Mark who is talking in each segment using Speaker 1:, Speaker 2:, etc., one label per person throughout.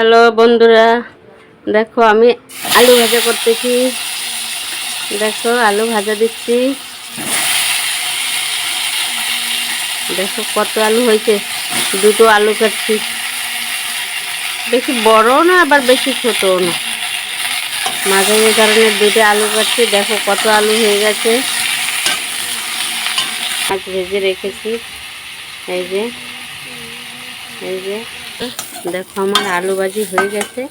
Speaker 1: Hello বন্ধুরা, দেখো আমি আলু ভাজা করতেছি। দেখো, আলু ভাজা দিচ্ছি। দেখো কত আলু হয়েছে, দুটো আলু কাটছি। বেশি বড় না, আবার বেশি ছোটও না। মাঝারি কারণে দুটো আলু কাটছি, দেখো কত আলু হয়ে গেছে। মাছ ভেজে রেখেছি। এই যে এই যে। দেখো, আমার আলু ভাজি হয়ে গেছে।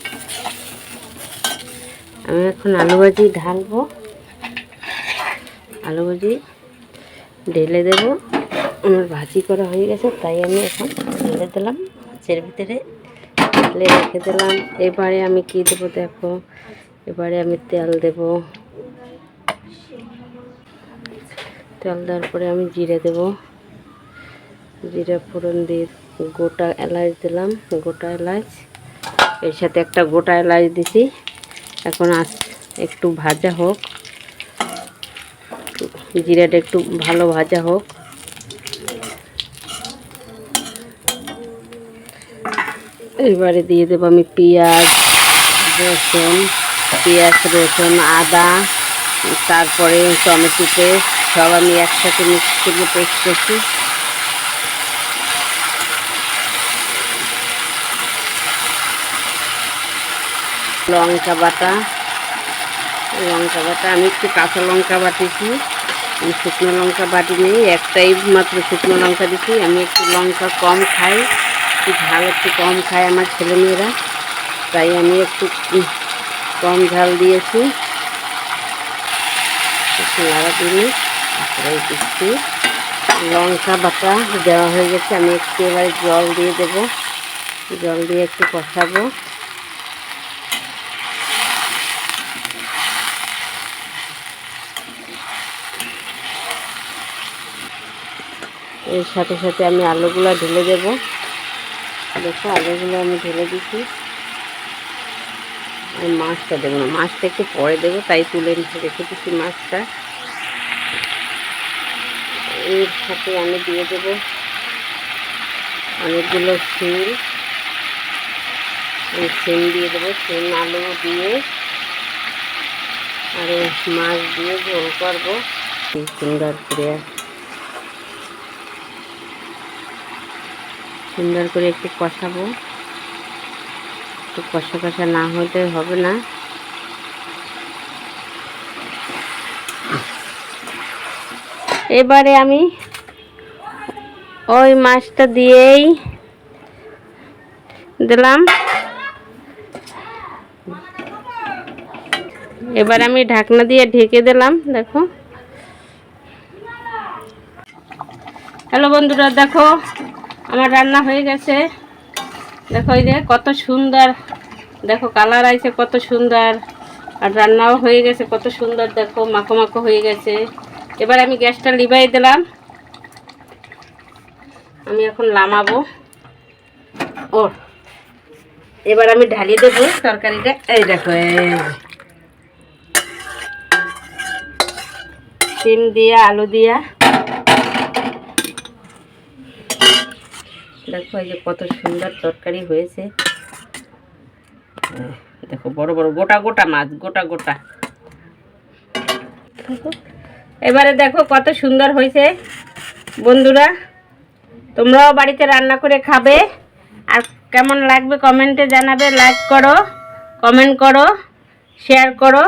Speaker 1: আমি এখন আলু ভাজি ঢালবো। আলু ভাজি ঢেলে দেব। আমার ভাজি করা হয়ে গেছে, তাই আমি এখন ঢেলে দিলাম। মাছের ভিতরে ঢেলে রেখে দিলাম। এবারে আমি কি দেবো দেখো, এবারে আমি তেল দেব। তেল দেওয়ার পরে আমি জিরে দেবো। জিরা ফোড়ন দিয়ে গোটা এলাচ দিলাম, গোটা এলাচ। এর সাথে একটা গোটা এলাচ দিছি। এখন আস একটু ভাজা হোক। জিরাটা একটু ভালো ভাজা হোক। এবারে দিয়ে দেবো আমি পেঁয়াজ, রসুন পেঁয়াজ, রসুন, আদা, তারপরে টমেটো পেস্ট সব আমি একসাথে মিক্স করে পেস্ট করছি। লঙ্কা বাটা। লঙ্কা বাটা, আমি একটু কাঁচা লঙ্কা বাটিছি আমি শুকনো লঙ্কা বাটি নেই, একটাই মাত্র শুকনো লঙ্কা দিচ্ছি আমি একটু লঙ্কা কম খাই, একটু ঝাল একটু কম খায় আমার ছেলেমেয়েরা। তাই আমি একটু কম ঝাল দিয়েছি। একটু দিলে তারপরে দিচ্ছি। লঙ্কা বাটা দেওয়া হয়ে গেছে, আমি একটু এবারে জল দিয়ে দেবো। জল দিয়ে একটু কষাবো। এর সাথে সাথে আমি আলুগুলো ঢেলে দেব। দেখো, আলুগুলো আমি ঢেলে দিচ্ছি। আর মাছটা দেবো না, মাছটা একটু পরে দেবো, তাই তুলে রেখে দিচ্ছি মাছটা। এর সাথে আমি দিয়ে দেবো অনেকগুলো শিল এই শিম দিয়ে দেবো, শিম, আলু দিয়ে। আর মাছ দিয়ে ঝোল করব। সুন্দর করে সুন্দর করে একটু কষাবো। একটু কষা কষা না হলে হবে না। এবারে আমি ওই মাছটা দিয়েই দিলাম। এবার আমি ঢাকনা দিয়ে ঢেকে দিলাম, দেখো। হ্যালো বন্ধুরা, দেখো আমার রান্না হয়ে গেছে। দেখো এই যে কত সুন্দর, দেখো কালার আছে কত সুন্দর, আর রান্নাও হয়ে গেছে কত সুন্দর, দেখো মাখো মাখো হয়ে গেছে। এবার আমি গ্যাসটা লিবাই দিলাম। আমি এখন লামাবো ও, এবার আমি ঢালিয়ে দেবো তরকারিটা। এই দেখো সিম দিয়া, আলু দিয়া। দেখো এই যে কত সুন্দর তরকারি হয়েছে। দেখো বড় বড় গোটা গোটা মাছ, গোটা গোটা। এবারে দেখো কত সুন্দর হয়েছে। বন্ধুরা, তোমরাও বাড়িতে রান্না করে খাবে। আর কেমন লাগবে কমেন্টে জানাবে, লাইক করো, কমেন্ট করো, শেয়ার করো।